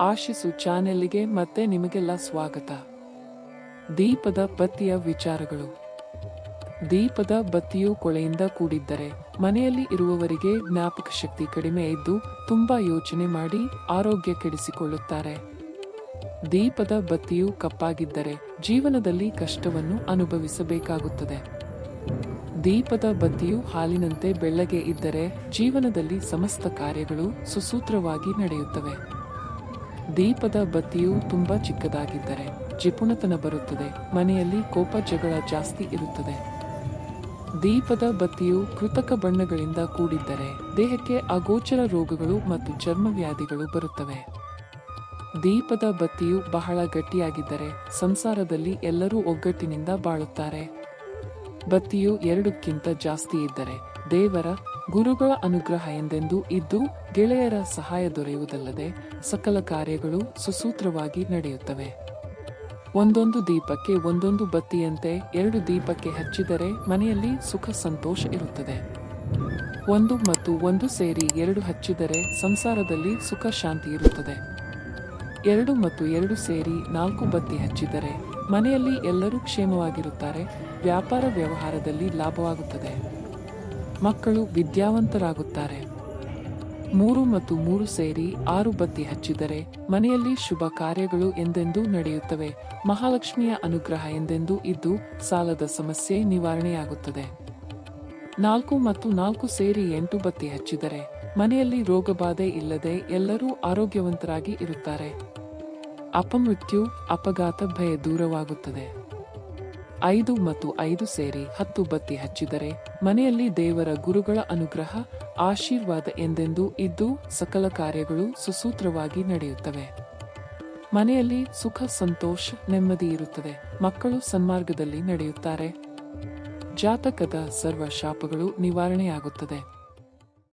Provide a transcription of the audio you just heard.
ಆಶಿಸು ಚಾನೆಲ್ಗೆ ಮತ್ತೆ ನಿಮಗೆಲ್ಲ ಸ್ವಾಗತ. ದೀಪದ ಬತ್ತಿಯ ವಿಚಾರಗಳು. ದೀಪದ ಬತ್ತಿಯು ಕೊಳೆಯಿಂದ ಕೂಡಿದ್ದರೆ ಮನೆಯಲ್ಲಿ ಇರುವವರಿಗೆ ಜ್ಞಾಪಕ ಶಕ್ತಿ ಕಡಿಮೆ ಇದ್ದು ತುಂಬಾ ಯೋಚನೆ ಮಾಡಿ ಆರೋಗ್ಯ ಕೆಡಿಸಿಕೊಳ್ಳುತ್ತಾರೆ. ದೀಪದ ಬತ್ತಿಯು ಕಪ್ಪಾಗಿದ್ದರೆ ಜೀವನದಲ್ಲಿ ಕಷ್ಟವನ್ನು ಅನುಭವಿಸಬೇಕಾಗುತ್ತದೆ. ದೀಪದ ಬತ್ತಿಯು ಹಾಲಿನಂತೆ ಬೆಳ್ಳಗೆ ಇದ್ದರೆ ಜೀವನದಲ್ಲಿ ಸಮಸ್ತ ಕಾರ್ಯಗಳು ಸುಸೂತ್ರವಾಗಿ ನಡೆಯುತ್ತವೆ. ದೀಪದ ಬತ್ತಿಯು ತುಂಬಾ ಚಿಕ್ಕದಾಗಿದ್ದರೆ ಜಿಪುಣತನ ಬರುತ್ತದೆ, ಮನೆಯಲ್ಲಿ ಕೋಪ ಜಗಳ ಜಾಸ್ತಿ ಇರುತ್ತದೆ. ದೀಪದ ಬತ್ತಿಯು ಕೃತಕ ಬಣ್ಣಗಳಿಂದ ಕೂಡಿದ್ದರೆ ದೇಹಕ್ಕೆ ಅಗೋಚರ ರೋಗಗಳು ಮತ್ತು ಚರ್ಮವ್ಯಾಧಿಗಳು ಬರುತ್ತವೆ. ದೀಪದ ಬತ್ತಿಯು ಬಹಳ ಗಟ್ಟಿಯಾಗಿದ್ದರೆ ಸಂಸಾರದಲ್ಲಿ ಎಲ್ಲರೂ ಒಗ್ಗಟ್ಟಿನಿಂದ ಬಾಳುತ್ತಾರೆ. ಬತ್ತಿಯು ಎರಡಕ್ಕಿಂತ ಜಾಸ್ತಿ ಇದ್ದರೆ ದೇವರ ಗುರುಗಳ ಅನುಗ್ರಹ ಎಂದೆಂದು ಇದ್ದು, ಗೆಳೆಯರ ಸಹಾಯ ದೊರೆಯುವುದಲ್ಲದೆ ಸಕಲ ಕಾರ್ಯಗಳು ಸುಸೂತ್ರವಾಗಿ ನಡೆಯುತ್ತವೆ. ಒಂದೊಂದು ದೀಪಕ್ಕೆ ಒಂದೊಂದು ಬತ್ತಿಯಂತೆ ಎರಡು ದೀಪಕ್ಕೆ ಹಚ್ಚಿದರೆ ಮನೆಯಲ್ಲಿ ಸುಖ ಸಂತೋಷ ಇರುತ್ತದೆ. ಒಂದು ಮತ್ತು ಒಂದು ಸೇರಿ ಎರಡು ಹಚ್ಚಿದರೆ ಸಂಸಾರದಲ್ಲಿ ಸುಖ ಶಾಂತಿ ಇರುತ್ತದೆ. ಎರಡು ಮತ್ತು ಎರಡು ಸೇರಿ ನಾಲ್ಕು ಬತ್ತಿ ಹಚ್ಚಿದರೆ ಮನೆಯಲ್ಲಿ ಎಲ್ಲರೂ ಕ್ಷೇಮವಾಗಿರುತ್ತಾರೆ, ವ್ಯಾಪಾರ ವ್ಯವಹಾರದಲ್ಲಿ ಲಾಭವಾಗುತ್ತದೆ. ಮಕ್ಕಳು ವಿದ್ಯಾವಂತರಾಗುತ್ತಾರೆ. ಮೂರು ಮತ್ತು ಮೂರು ಸೇರಿ ಆರು ಬತ್ತಿ ಹಚ್ಚಿದರೆ ಮನೆಯಲ್ಲಿ ಶುಭ ಕಾರ್ಯಗಳು ಎಂದೆಂದೂ ನಡೆಯುತ್ತವೆ. ಮಹಾಲಕ್ಷ್ಮಿಯ ಅನುಗ್ರಹ ಎಂದೆಂದೂ ಇದ್ದು ಸಾಲದ ಸಮಸ್ಯೆ ನಿವಾರಣೆಯಾಗುತ್ತದೆ. ನಾಲ್ಕು ಮತ್ತು ನಾಲ್ಕು ಸೇರಿ ಎಂಟು ಬತ್ತಿ ಹಚ್ಚಿದರೆ ಮನೆಯಲ್ಲಿ ರೋಗಬಾಧೆ ಇಲ್ಲದೆ ಎಲ್ಲರೂ ಆರೋಗ್ಯವಂತರಾಗಿ ಇರುತ್ತಾರೆ. ಅಪಮೃತ್ಯು ಅಪಘಾತ ಭಯ ದೂರವಾಗುತ್ತದೆ. ಐದು ಮತ್ತು ಐದು ಸೇರಿ ಹತ್ತು ಬತ್ತಿ ಹಚ್ಚಿದರೆ ಮನೆಯಲ್ಲಿ ದೇವರ ಗುರುಗಳ ಅನುಗ್ರಹ, ಆಶೀರ್ವಾದ ಎಂದೆಂದೂ ಇದ್ದು ಸಕಲ ಕಾರ್ಯಗಳು ಸುಸೂತ್ರವಾಗಿ ನಡೆಯುತ್ತವೆ. ಮನೆಯಲ್ಲಿ ಸುಖ, ಸಂತೋಷ, ನೆಮ್ಮದಿ ಇರುತ್ತದೆ. ಮಕ್ಕಳು ಸನ್ಮಾರ್ಗದಲ್ಲಿ ನಡೆಯುತ್ತಾರೆ. ಜಾತಕದ ಸರ್ವ ಶಾಪಗಳು ನಿವಾರಣೆಯಾಗುತ್ತದೆ.